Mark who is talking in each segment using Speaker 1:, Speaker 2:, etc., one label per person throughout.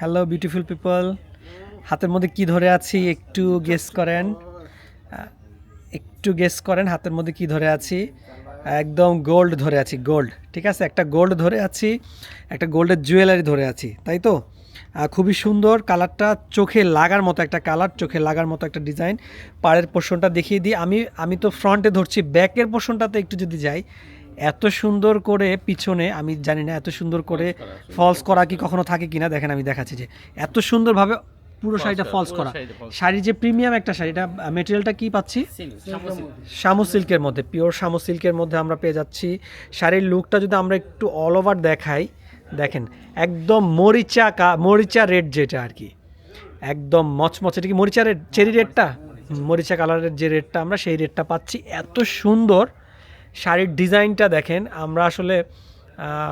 Speaker 1: Hello beautiful people হাতের মধ্যে কি ধরে আছি একটু গেস করেন। একটু গেস করেন হাতের মধ্যে কি ধরে আছি। একদম গোল্ড ধরে আছি গোল্ড ঠিক আছে? একটা গোল্ড ধরে আছি, একটা গোল্ডের জুয়েলারি ধরে আছি, তাই তো? খুবই সুন্দর কালারটা চোখে লাগার মতো একটা কালার চোখে লাগার মতো একটা ডিজাইন পাড়ের পোর্শনটা দেখিয়ে দিই। আমি আমি তো ফ্রন্টে ধরছি ব্যাকের পোর্শনটাতে একটু যদি যাই এত সুন্দর করে পিছনে আমি জানি না এত সুন্দর করে ফলস করা কি কখনো থাকে কিনা দেখেন আমি দেখাচ্ছি যে এত সুন্দরভাবে পুরো শাড়িটা ফলস করা। শাড়ি যে প্রিমিয়াম একটা শাড়ি এটা মেটেরিয়ালটা কি পাচ্ছি? শামু সিল্কের মধ্যে পিওর শামু সিল্কের মধ্যে আমরা পেয়ে যাচ্ছি। শাড়ির লুকটা যদি আমরা একটু অল ওভার দেখাই দেখেন একদম মরিচা কা মরিচা রেড যেটা আর কি। একদম মচমচে এটা কি মরিচা রেড চেরি রেডটা মরিচা কালারের যে রেডটা আমরা সেই রেডটা পাচ্ছি। এত সুন্দর শাড়ির ডিজাইনটা দেখেন আমরা আসলে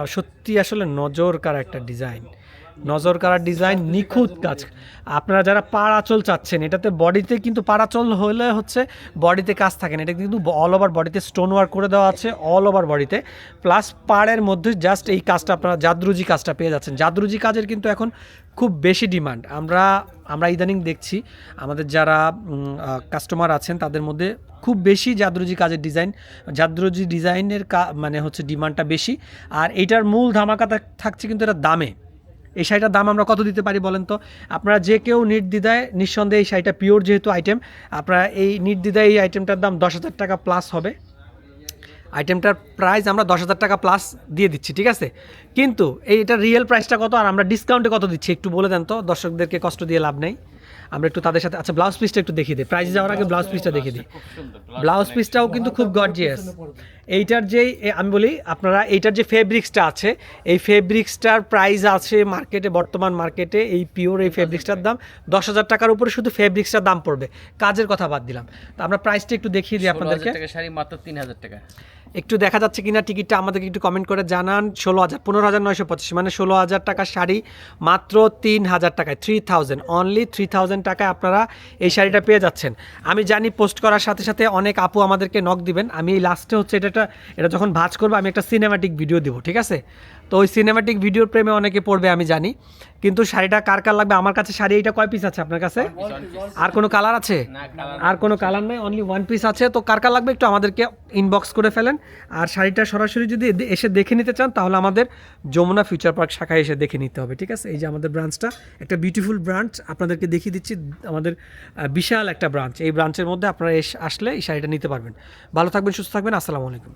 Speaker 1: সত্যি আসলে নজরকার একটা ডিজাইন নজর কারা ডিজাইন নিখুঁত কাজ। আপনারা যারা পাড় আঁচল চাচ্ছেন, এটাতে বডিতে কিন্তু পাড়াচল হলে হচ্ছে বডিতে কাজ থাকে না। এটা কিন্তু অল ওভার বডিতে স্টোন ওয়ার্ক করে দেওয়া আছে অল ওভার বডিতে প্লাস পাড়ের মধ্যে জাস্ট এই কাজটা আপনারা জাদরুজি কাজটা পেয়ে যাচ্ছেন। জাদরুজি কাজের কিন্তু এখন খুব বেশি ডিমান্ড আমরা আমরা ইদানিং দেখছি, আমাদের যারা কাস্টমার আছেন, তাদের মধ্যে খুব বেশি জাদরুজি কাজের ডিজাইন জাদরুজি ডিজাইনের মানে হচ্ছে ডিমান্ডটা বেশি। আর এইটার মূল ধামাকা থাকছে কিন্তু এটা দামে। এই শাড়িটার দাম আমরা কত দিতে পারি বলেন তো? আপনারা যে কেউ নির্দ্বিধায় নিঃসন্দেহে এই শাড়িটা পিওর যেহেতু আইটেম আপনারা এই নির্দ্বিধায় এই আইটেমটার দাম দশ হাজার টাকা প্লাস হবে। আইটেমটার প্রাইস আমরা দশ হাজার টাকা প্লাস দিয়ে দিচ্ছি ঠিক আছে? কিন্তু এই এটা রিয়েল প্রাইসটা কত আর আমরা ডিসকাউন্টে কত দিচ্ছি? একটু বলে দেন তো দর্শকদেরকে কষ্ট দিয়ে লাভ নেই। আমরা একটু তাদের সাথে আচ্ছা ব্লাউজ পিসটা একটু দেখিয়ে দিই। প্রাইস যাওয়ার আগে ব্লাউজ পিসটা দেখিয়ে দিই। ব্লাউজ পিসটাও কিন্তু খুব গর্জিয়াস এইটার যে এ- আমি বলি আপনারা এইটার যে ফেব্রিক্সটা আছে এই ফেব্রিক্সটার প্রাইস আছে মার্কেটে বর্তমান মার্কেটে এই পিওর এই ফেব্রিক্সটার দাম দশ হাজার টাকার উপরে শুধু ফেব্রিক্সটার দাম পড়বে। কাজের কথা বাদ দিলাম। তো আমরা প্রাইসটা একটু দেখিয়ে দিই আপনাদেরকে।
Speaker 2: শাড়ি মাত্র তিন হাজার টাকা।
Speaker 1: একটু দেখা যাচ্ছে কিনা টিকিটটা আমাদেরকে একটু কমেন্ট করে জানান। ষোলো হাজার পনেরো হাজার নয়শো পঁচিশ মানে ষোলো হাজার টাকার শাড়ি মাত্র তিন হাজার টাকায় three thousand only three thousand টাকায় আপনারা এই শাড়িটা পেয়ে যাচ্ছেন। আমি জানি পোস্ট করার সাথে সাথে অনেক আপু আমাদেরকে নক দিবেন। আমি এই লাস্টে হচ্ছে এটা একটা- এটা যখন ভাজ করব আমি একটা সিনেমাটিক ভিডিও দিব ঠিক আছে? তো ওই সিনেমাটিক ভিডিওর প্রেমে অনেকে পড়বে আমি জানি। কিন্তু শাড়িটা কার কার লাগবে? আমার কাছে শাড়ি এইটা কয় পিস আছে আপনার কাছে? আর কোনো কালার আছে? আর কোনো কালার নেই অনলি ওয়ান পিস আছে। তো কার কার লাগবে একটু আমাদেরকে ইনবক্স করে ফেলেন। আর শাড়িটা সরাসরি যদি এসে দেখে নিতে চান তাহলে আমাদের যমুনা ফিউচার পার্ক শাখায় এসে দেখে নিতে হবে ঠিক আছে? এই যে আমাদের ব্রাঞ্চটা একটা বিউটিফুল ব্রাঞ্চ আপনাদেরকে দেখিয়ে দিচ্ছি আমাদের বিশাল একটা ব্রাঞ্চ এই ব্রাঞ্চের মধ্যে আপনারা এসে আসলে এই শাড়িটা নিতে পারবেন। ভালো থাকবেন সুস্থ থাকবেন আসসালামু আলাইকুম।